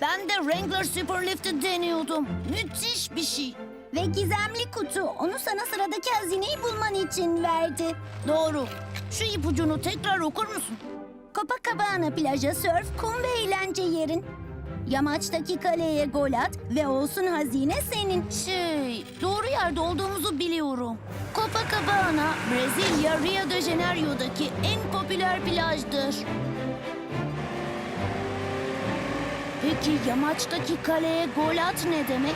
Ben de Wrangler Superlift'i deniyordum. Müthiş bir şey. Ve gizemli kutu onu sana sıradaki hazineyi bulman için verdi. Doğru. Şu ipucunu tekrar okur musun? Copacabana plaja sörf, kum ve eğlence yerin. Yamaçtaki kaleye gol at ve olsun hazine senin. Şey, doğru yerde olduğumuzu biliyorum. Copacabana, Brezilya, Rio de Janeiro'daki en popüler plajdır. Peki yamaçtaki kaleye gol at ne demek?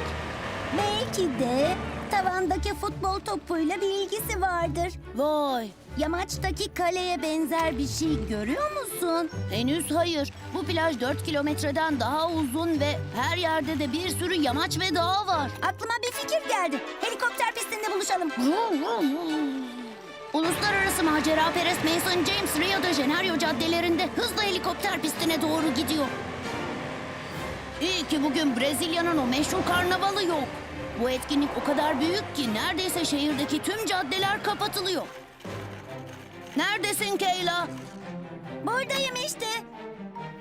Belki de tavandaki futbol topuyla bir ilgisi vardır. Vay, Yamaçtaki kaleye benzer bir şey görüyor musun? henüz hayır. Bu plaj 4 kilometreden daha uzun ve her yerde de bir sürü yamaç ve dağ var. Aklıma bir fikir geldi. Helikopter pistinde buluşalım. Uluslararası macera perest Mason James Rio de Janeiro caddelerinde hızla helikopter pistine doğru gidiyor. İyi ki bugün Brezilya'nın o meşhur karnavalı yok. Bu etkinlik o kadar büyük ki neredeyse şehirdeki tüm caddeler kapatılıyor. Neredesin Kayla? Buradayım işte.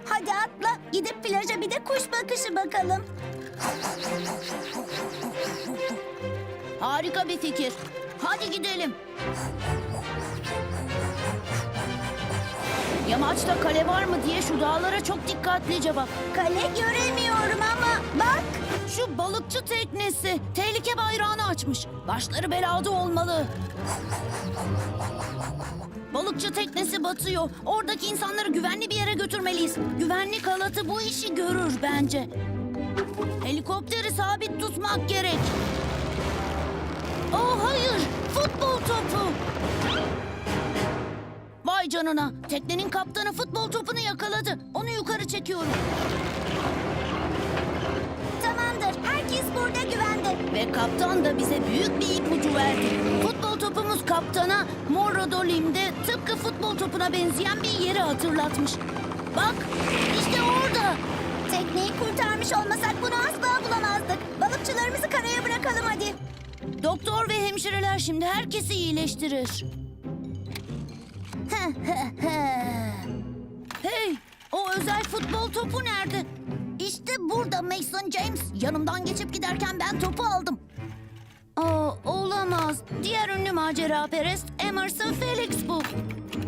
Hadi atla gidip plaja bir de kuş bakışı bakalım. Harika bir fikir. Hadi gidelim. Yamaçta kale var mı diye şu dağlara çok dikkatlice bak. Kale göremiyorum ama bak. Şu balıkçı teknesi tehlike bayrağını açmış. Başları belada olmalı. Balıkçı teknesi batıyor. Oradaki insanları güvenli bir yere götürmeliyiz. Güvenlik halatı bu işi görür bence. Helikopteri sabit tutmak gerek. Oh hayır, futbol topu. Vay canına, teknenin kaptanı futbol topunu yakaladı. Onu yukarı çekiyorum. Tamamdır. Herkes burada güvende. Ve kaptan da bize büyük bir ipucu verdi. Futbol topumuz kaptana Morodolim'de tıpkı futbol topuna benzeyen bir yeri hatırlatmış. Bak işte orada. Tekneyi kurtarmış olmasak bunu asla bulamazdık. Balıkçılarımızı karaya bırakalım hadi. Doktor ve hemşireler şimdi herkesi iyileştirir. hey o özel futbol topu nerede? İşte burada Mason James. Yanımdan geçip giderken ben topu aldım. Aa, olamaz. Diğer ünlü macera perest Emerson Felix bu.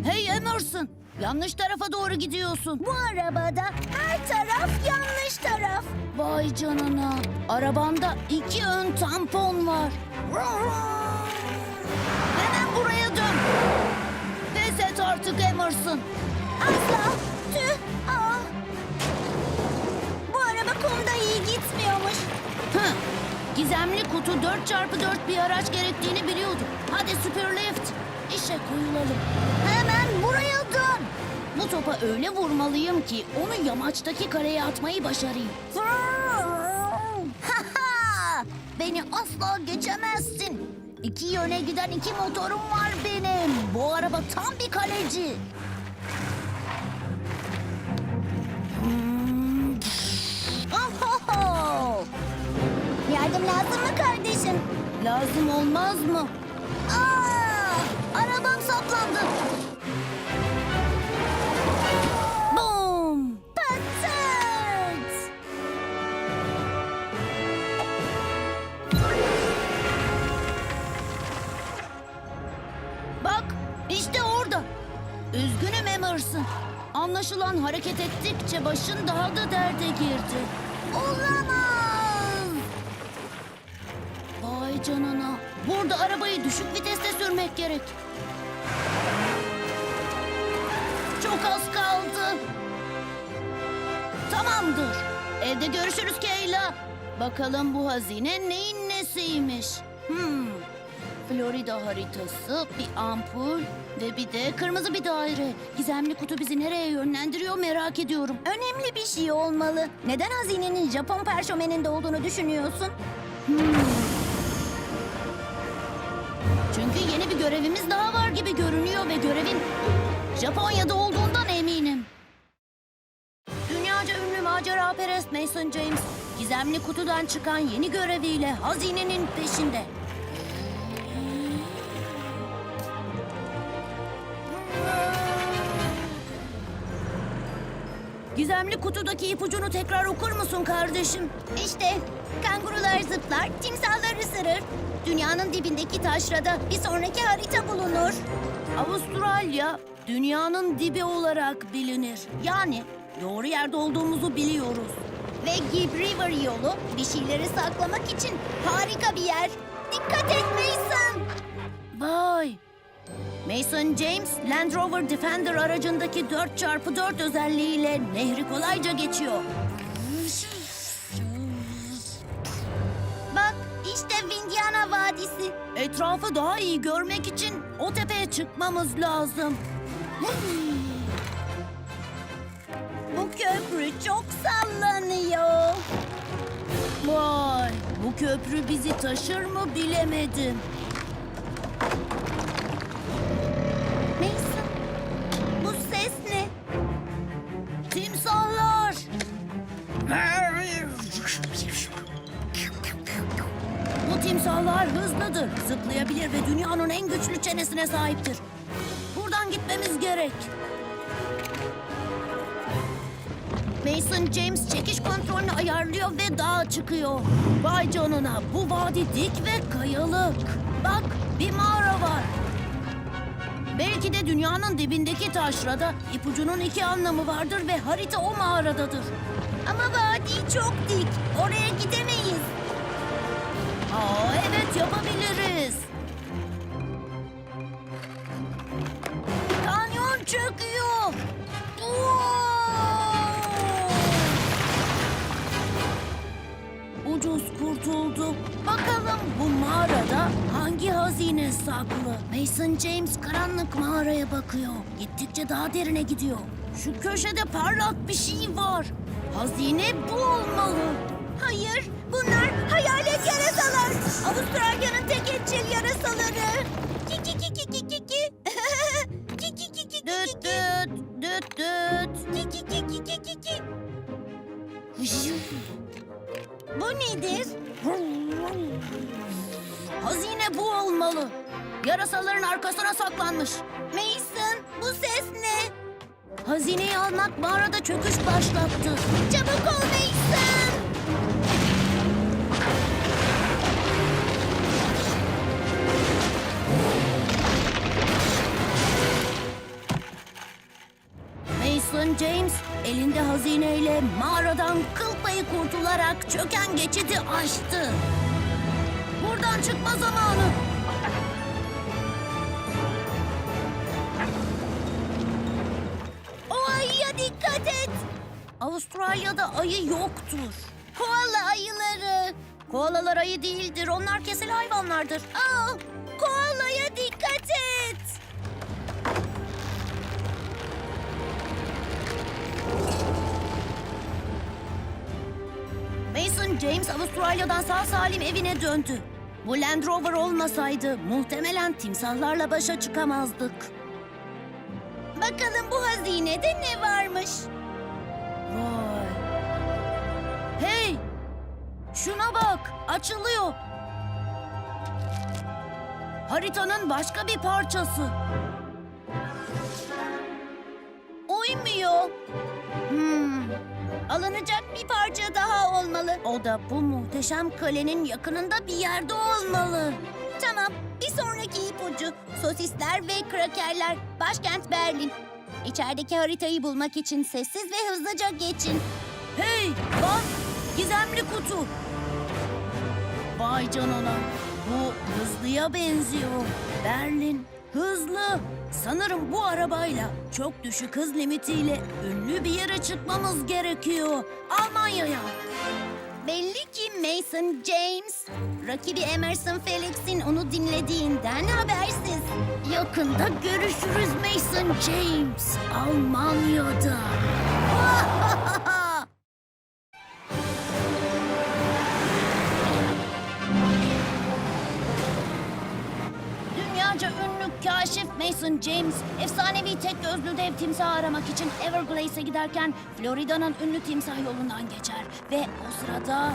Hey Emerson, yanlış tarafa doğru gidiyorsun. Bu arabada her taraf yanlış taraf. Vay canına. Arabanda iki ön tampon var. Hemen buraya dön. Artık Emerson. Asla. Tüh. Aa. Bu araba kumda iyi gitmiyormuş. Hı. Gizemli kutu 4x4 bir araç gerektiğini biliyordum. Hadi Superlift. İşe koyulalım. Hemen buraya dön. Bu topa öyle vurmalıyım ki onu yamaçtaki kareye atmayı başarayım. Beni asla geçemezsin. İki yöne giden iki motorum var benim. Bu araba tam bir kaleci. Yardım lazım mı kardeşim? Lazım olmaz mı? Aa! Arabam saplandı. Anlaşılan hareket ettikçe başın daha da derde girdi. Olamaz! Vay canına. Burada arabayı düşük viteste sürmek gerek. Çok az kaldı. Tamamdır. Evde görüşürüz Kayla. Bakalım bu hazine neyin nesiymiş? Hmm. Florida haritası, bir ampul ve bir de kırmızı bir daire. Gizemli kutu bizi nereye yönlendiriyor merak ediyorum. Önemli bir şey olmalı. Neden hazinenin Japon perşömeninde olduğunu düşünüyorsun? Çünkü yeni bir görevimiz daha var gibi görünüyor ve görevin Japonya'da olduğundan eminim. Dünyaca ünlü macera perest Mason James, gizemli kutudan çıkan yeni göreviyle hazinenin peşinde. Gizemli kutudaki ipucunu tekrar okur musun kardeşim? İşte kangurular zıplar, timsahlar ısırır. Dünyanın dibindeki taşrada bir sonraki harita bulunur. Avustralya dünyanın dibi olarak bilinir. Yani doğru yerde olduğumuzu biliyoruz. Ve Gibb River yolu bir şeyleri saklamak için harika bir yer. Dikkat et Mason. Vay! Mason James Land Rover Defender aracındaki 4x4 özelliğiyle nehri kolayca geçiyor. Bak işte Vindiana Vadisi. Etrafı daha iyi görmek için o tepeye çıkmamız lazım. Bu köprü çok sallanıyor. Vay! Bu köprü bizi taşır mı bilemedim. Zıplayabilir ve dünyanın en güçlü çenesine sahiptir. Buradan gitmemiz gerek. Mason James çekiş kontrolünü ayarlıyor ve dağa çıkıyor. Vay canına bu vadi dik ve kayalık. Bak bir mağara var. Belki de dünyanın dibindeki taşrada ipucunun iki anlamı vardır ve harita o mağaradadır. Ama vadi çok dik. Oraya gidemeyiz. Aa evet yapabiliriz. Çöküyor. Ucuz kurtulduk. Bakalım bu mağarada hangi hazine saklı? Mason James karanlık mağaraya bakıyor. Gittikçe daha derine gidiyor. Şu köşede parlak bir şey var. Hazine bu olmalı. Hayır, bunlar hayalet yarasalar. Avustralya'nın tek etçil yarasaları. Ki ki ki ki ki. Nedir? Hazine bu olmalı. Yarasaların arkasına saklanmış. Mason, bu ses ne? Hazineyi almak mağarada çöküş başlattı. Çabuk ol Mason. James elinde hazineyle mağaradan kıl payı kurtularak çöken geçidi aştı. Buradan çıkma zamanı. O ayıya dikkat et. Avustralya'da ayı yoktur. Koala ayıları. Koalalar ayı değildir. Onlar kesel hayvanlardır. Aa, Mason James Avustralya'dan sağ salim evine döndü. Bu Land Rover olmasaydı muhtemelen timsahlarla başa çıkamazdık. Bakalım bu hazinede ne varmış? Vay. Hey! Şuna bak, açılıyor. Haritanın başka bir parçası. Uymuyor. Hmm, Alınacak bir parça daha olmalı. o da bu muhteşem kalenin yakınında bir yerde olmalı. Tamam, bir sonraki ipucu. Sosisler ve krakerler. Başkent Berlin. İçerideki haritayı bulmak için sessiz ve hızlıca geçin. Hey, bak, gizemli kutu. Vay canına, bu hızlıya benziyor. Berlin, hızlı. Sanırım bu arabayla çok düşük hız limitiyle ünlü bir yere çıkmamız gerekiyor. Almanya'ya. Belli ki Mason James, rakibi Emerson Felix'in onu dinlediğinden habersiz. Yakında görüşürüz Mason James. Almanya'da. Mason James, efsanevi tek gözlü dev timsah aramak için Everglades giderken Florida'nın ünlü timsah yolundan geçer. Ve o sırada...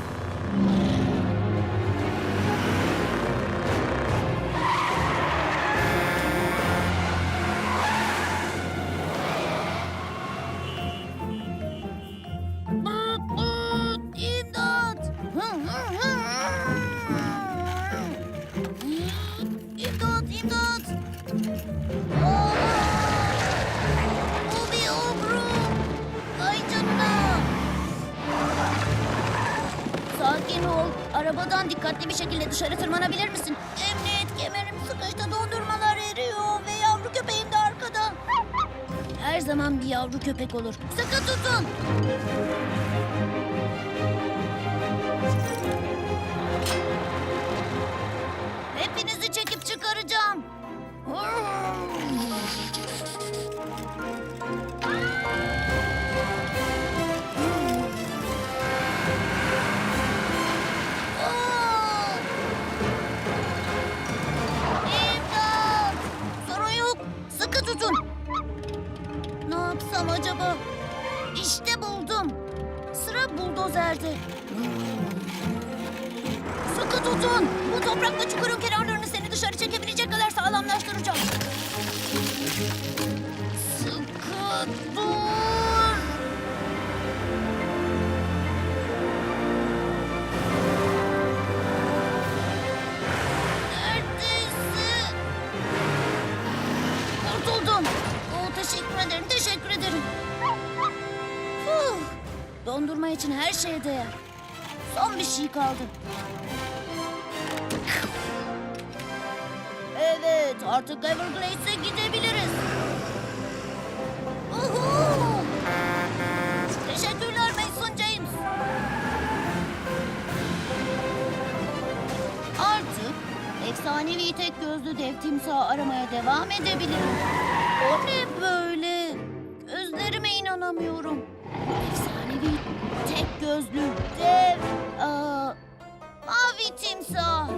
dikkatli bir şekilde dışarı tırmanabilir misin? Emniyet kemerim sıkıştı. Dondurmalar eriyor ve yavru köpeğim de arkada. Her zaman bir yavru köpek olur. Sıkı tutun. Hepinizi çekip çıkaracağım. Aa! Sıra buldozerde. Sıkı tutun. Bu toprakla çukurun kenarlarını seni dışarı çekebilecek kadar sağlamlaştıracağım. Dondurma için her şeye değer. Son bir şey kaldı. Evet, artık Everglades'e gidebiliriz. Uhu! Teşekkürler Mason James. Artık efsanevi tek gözlü dev timsahı aramaya devam edebilirim. O ne böyle? Gözlerime inanamıyorum. Tek gözlü dev... Aa, mavi timsah.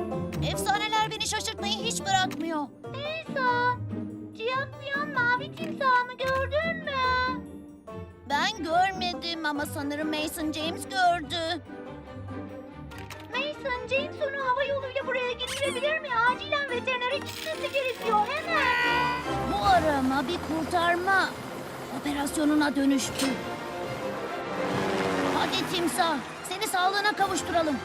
Efsaneler beni şaşırtmayı hiç bırakmıyor. Nisa, ciyaklayan mavi timsahımı gördün mü? Ben görmedim ama sanırım Mason James gördü. Mason James onu hava yoluyla buraya getirebilir mi? Acilen veterinere gitmesi gerekiyor hemen. Bu arama bir kurtarma operasyonuna dönüştü. Hadi timsah, seni sağlığına kavuşturalım.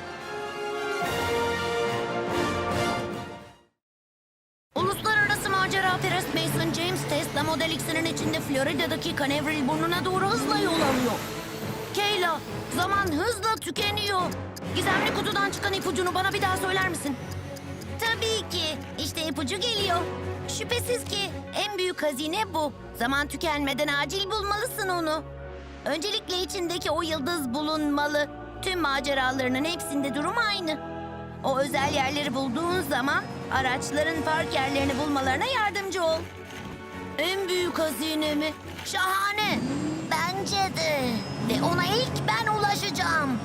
Uluslararası macera perest Mason James Tesla Model X'inin içinde Florida'daki Canaveral burnuna doğru hızla yol alıyor. Kayla, zaman hızla tükeniyor. Gizemli kutudan çıkan ipucunu bana bir daha söyler misin? Tabii ki. İşte ipucu geliyor. Şüphesiz ki en büyük hazine bu. Zaman tükenmeden acil bulmalısın onu. Öncelikle içindeki o yıldız bulunmalı. Tüm maceralarının hepsinde durum aynı. O özel yerleri bulduğun zaman araçların park yerlerini bulmalarına yardımcı ol. En büyük hazine mi? Şahane. Bence de. Ve ona ilk ben ulaşacağım.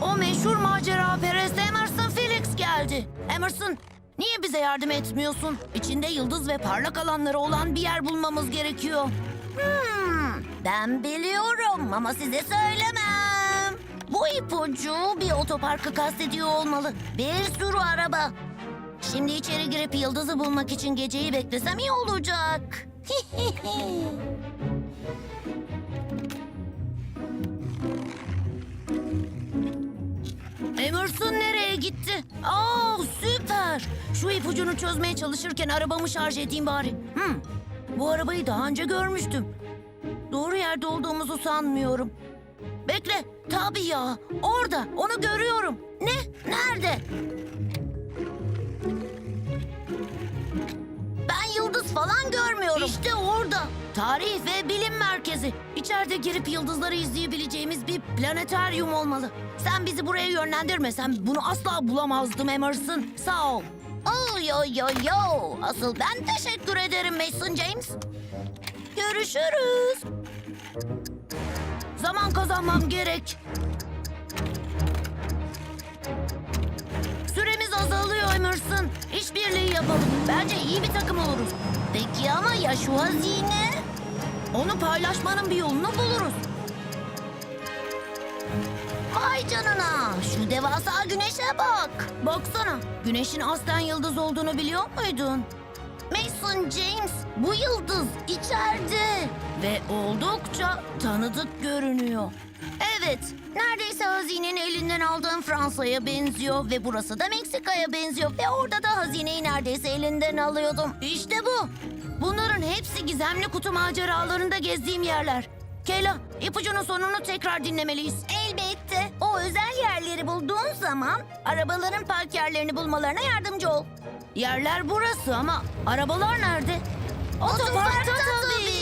O meşhur macera perest Emerson Felix geldi. Emerson, niye bize yardım etmiyorsun? İçinde yıldız ve parlak alanları olan bir yer bulmamız gerekiyor. Hmm, ben biliyorum ama size söylemem. Bu ipucu bir otoparkı kastediyor olmalı. Bir sürü araba. Şimdi içeri girip yıldızı bulmak için geceyi beklesem iyi olacak. Emerson nereye gitti? Aa süper. Şu ipucunu çözmeye çalışırken arabamı şarj edeyim bari. Hmm, bu arabayı daha önce görmüştüm. Doğru yerde olduğumuzu sanmıyorum. Bekle. Tabii ya. Orada. Onu görüyorum. Ne? Nerede? Ben yıldız falan görmüyorum. İşte orada. Tarih ve bilim merkezi. İçeride girip yıldızları izleyebileceğimiz bir planetaryum olmalı. Sen bizi buraya yönlendirmesen bunu asla bulamazdım Emerson. Sağ ol. Oh yo yo yo. Asıl ben teşekkür ederim Mason James. Görüşürüz. Zaman kazanmam gerek. Süremiz azalıyor Emerson. İşbirliği yapalım. Bence iyi bir takım oluruz. Peki ama ya şu hazine? Onu paylaşmanın bir yolunu buluruz. Vay canına. Şu devasa güneşe bak. Baksana. Güneşin aslen yıldız olduğunu biliyor muydun? Mason James bu yıldız içeride. Ve oldukça tanıdık görünüyor. Evet Neredeyse hazineni elinden aldığın Fransa'ya benziyor ve burası da Meksika'ya benziyor ve orada da hazineyi neredeyse elinden alıyordum. İşte bu. Bunların hepsi gizemli kutu maceralarında gezdiğim yerler. Kayla, ipucunun sonunu tekrar dinlemeliyiz. Elbette. O özel yerleri bulduğun zaman arabaların park yerlerini bulmalarına yardımcı ol. Yerler burası ama arabalar nerede? Otoparkta tabii.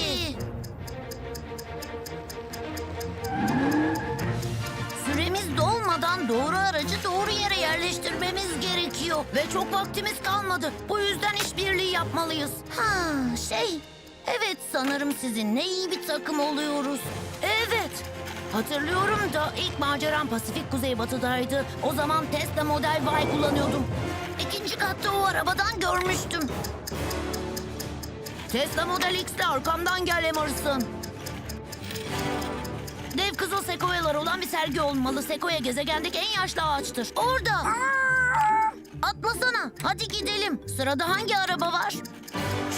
Süremiz dolmadan doğru aracı doğru yere yerleştirmemiz gerekiyor. Ve çok vaktimiz kalmadı. Bu yüzden işbirliği yapmalıyız. Ha şey... Evet sanırım sizinle iyi bir takım oluyoruz. Evet. Hatırlıyorum da ilk maceram Pasifik Kuzeybatı'daydı. O zaman Tesla Model Y kullanıyordum. İkinci katta o arabadan görmüştüm. Tesla Model X'te arkamdan gel Emerson. Kızıl sekoyalar olan bir sergi olmalı. Sekoya gezegendeki en yaşlı ağaçtır. Orada. Atlasana. Hadi gidelim. Sırada hangi araba var?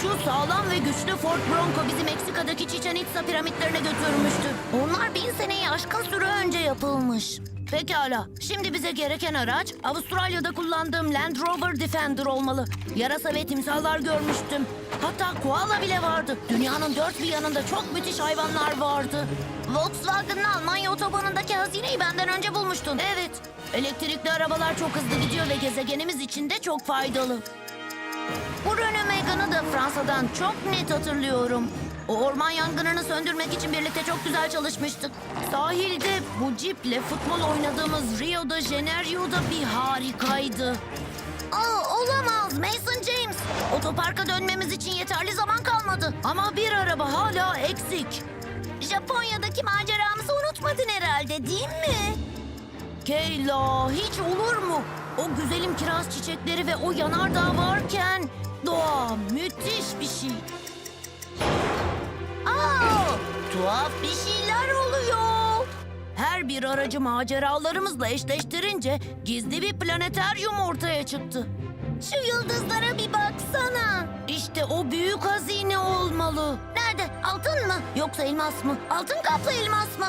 Şu sağlam ve güçlü Ford Bronco bizi Meksika'daki Chichen Itza piramitlerine götürmüştü. Onlar bin seneyi aşkın süre önce yapılmış. Pekala. Şimdi bize gereken araç Avustralya'da kullandığım Land Rover Defender olmalı. Yarasa ve timsahlar görmüştüm. Hatta koala bile vardı. Dünyanın dört bir yanında çok müthiş hayvanlar vardı. Volkswagen'ın Almanya otobanındaki hazineyi benden önce bulmuştun. Evet. Elektrikli arabalar çok hızlı gidiyor ve gezegenimiz için de çok faydalı. Bu Renault Megane'ı da Fransa'dan çok net hatırlıyorum. O orman yangınını söndürmek için birlikte çok güzel çalışmıştık. Sahilde bu ciple futbol oynadığımız Rio de Janeiro'da bir harikaydı. Aa, olamaz Mason James. Otoparka dönmemiz için yeterli zaman kalmadı. Ama bir araba hala eksik. Japonya'daki maceramızı unutmadın herhalde değil mi? Keyla hiç olur mu? O güzelim kiraz çiçekleri ve o yanardağ varken doğa müthiş bir şey. Aa, tuhaf bir şeyler oluyor. Her bir aracı maceralarımızla eşleştirince gizli bir planeteryum ortaya çıktı. Şu yıldızlara bir baksana. İşte o büyük hazine olmalı. Nerede? Altın mı? Yoksa elmas mı? Altın kaplı elmas mı?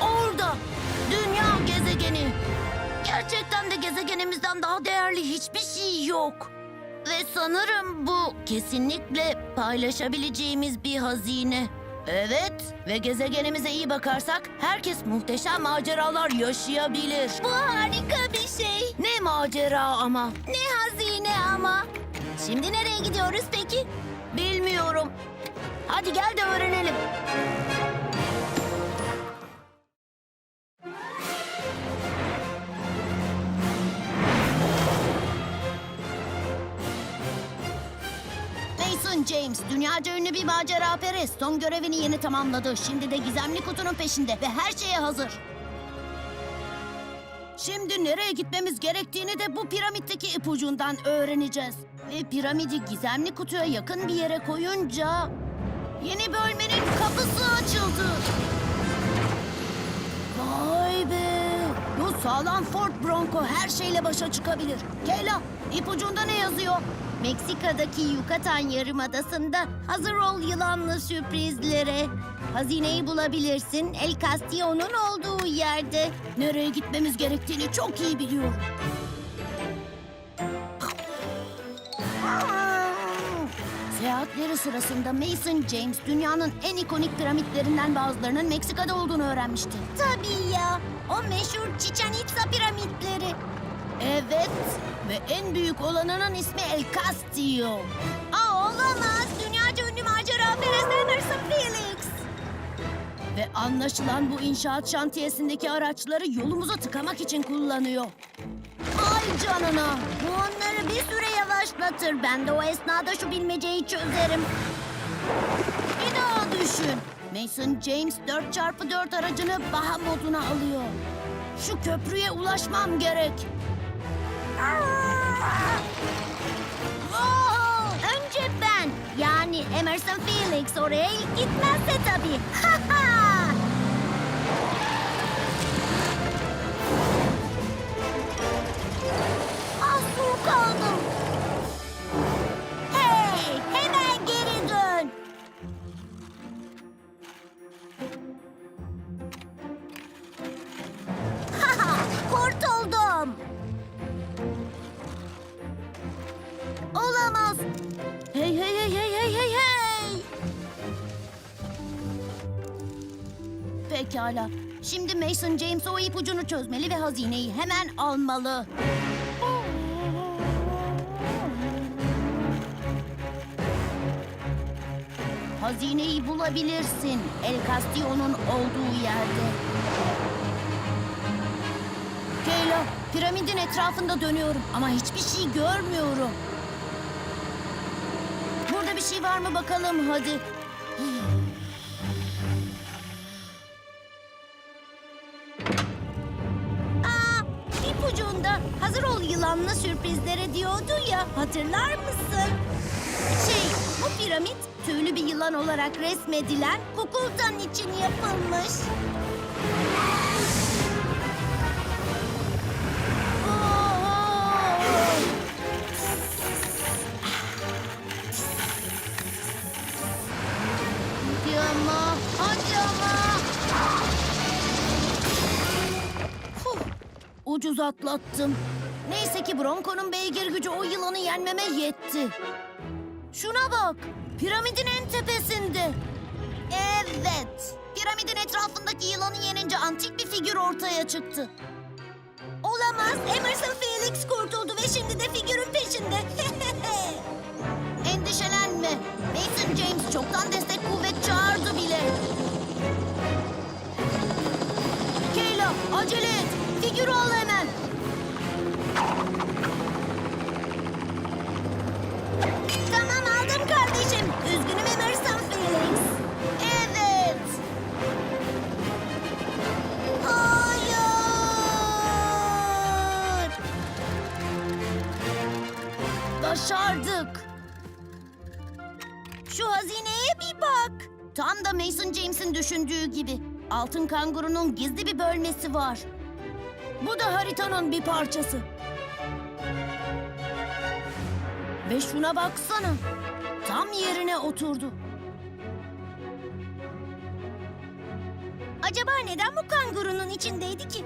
Orada. Dünya gezegeni. Gerçekten de gezegenimizden daha değerli hiçbir şey yok. Ve sanırım bu kesinlikle paylaşabileceğimiz bir hazine. Evet ve gezegenimize iyi bakarsak herkes muhteşem maceralar yaşayabilir. Bu harika bir şey. Ne macera ama. Ne hazine ama. Şimdi nereye gidiyoruz peki? Bilmiyorum. Hadi gel de öğrenelim. James, dünyaca ünlü bir macera perest. Son görevini yeni tamamladı. Şimdi de gizemli kutunun peşinde ve her şeye hazır. Şimdi nereye gitmemiz gerektiğini de bu piramitteki ipucundan öğreneceğiz. Ve piramidi gizemli kutuya yakın bir yere koyunca... Yeni bölmenin kapısı açıldı. Vay be! Bu sağlam Ford Bronco her şeyle başa çıkabilir. Kayla, ipucunda ne yazıyor? Meksika'daki Yucatan Yarımadası'nda hazır ol yılanlı sürprizlere. Hazineyi bulabilirsin El Castillo'nun olduğu yerde. Nereye gitmemiz gerektiğini çok iyi biliyorum. Seyahatleri sırasında Mason James dünyanın en ikonik piramitlerinden bazılarının Meksika'da olduğunu öğrenmişti. Tabii ya. O meşhur Chichen Itza piramitleri. Evet ve en büyük olanının ismi El Castillo. Aa olamaz. Dünyaca ünlü macera perest Emerson Felix. Ve anlaşılan bu inşaat şantiyesindeki araçları yolumuza tıkamak için kullanıyor. Ay canına! Bu onları bir süre yavaşlatır. Ben de o esnada şu bilmeceyi çözerim. Bir daha düşün. Mason James 4x4 aracını baha moduna alıyor. Şu köprüye ulaşmam gerek. Önce ben. Yani Emerson Felix oraya ilk gitmezse tabii. Ha! Mahsur kaldım. Pekala. Şimdi Mason James o ipucunu çözmeli ve hazineyi hemen almalı. Hazineyi bulabilirsin. El Castillo'nun olduğu yerde. Kayla, piramidin etrafında dönüyorum ama hiçbir şey görmüyorum. Burada bir şey var mı bakalım hadi. Aa, hazır ol yılanlı sürprizlere diyordu ya hatırlar mısın? Şey bu piramit tüylü bir yılan olarak resmedilen Kukultan için yapılmış. Ucuz atlattım. Neyse ki Bronco'nun beygir gücü o yılanı yenmeme yetti. Şuna bak, piramidin en tepesinde. Evet, piramidin etrafındaki yılanı yenince antik bir figür ortaya çıktı. Olamaz. Emerson Felix kurtuldu ve şimdi de figürün peşinde. Endişelenme. Mason James çoktan destek kuvvet çağırdı bile. Kayla acele et. Figürü al hemen. tamam aldım kardeşim. Üzgünüm Emerson Felix. Evet. Hayır. Başardık. Şu hazineye bir bak. Tam da Mason James'in düşündüğü gibi. Altın kangurunun gizli bir bölmesi var. Bu da haritanın bir parçası. Ve şuna baksana. Tam yerine oturdu. Acaba neden bu kangurunun içindeydi ki?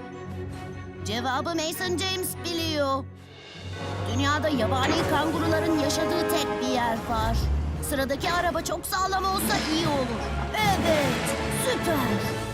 Cevabı Mason James biliyor. Dünyada yabani kanguruların yaşadığı tek bir yer var. Sıradaki araba çok sağlam olsa iyi olur. Evet, süper.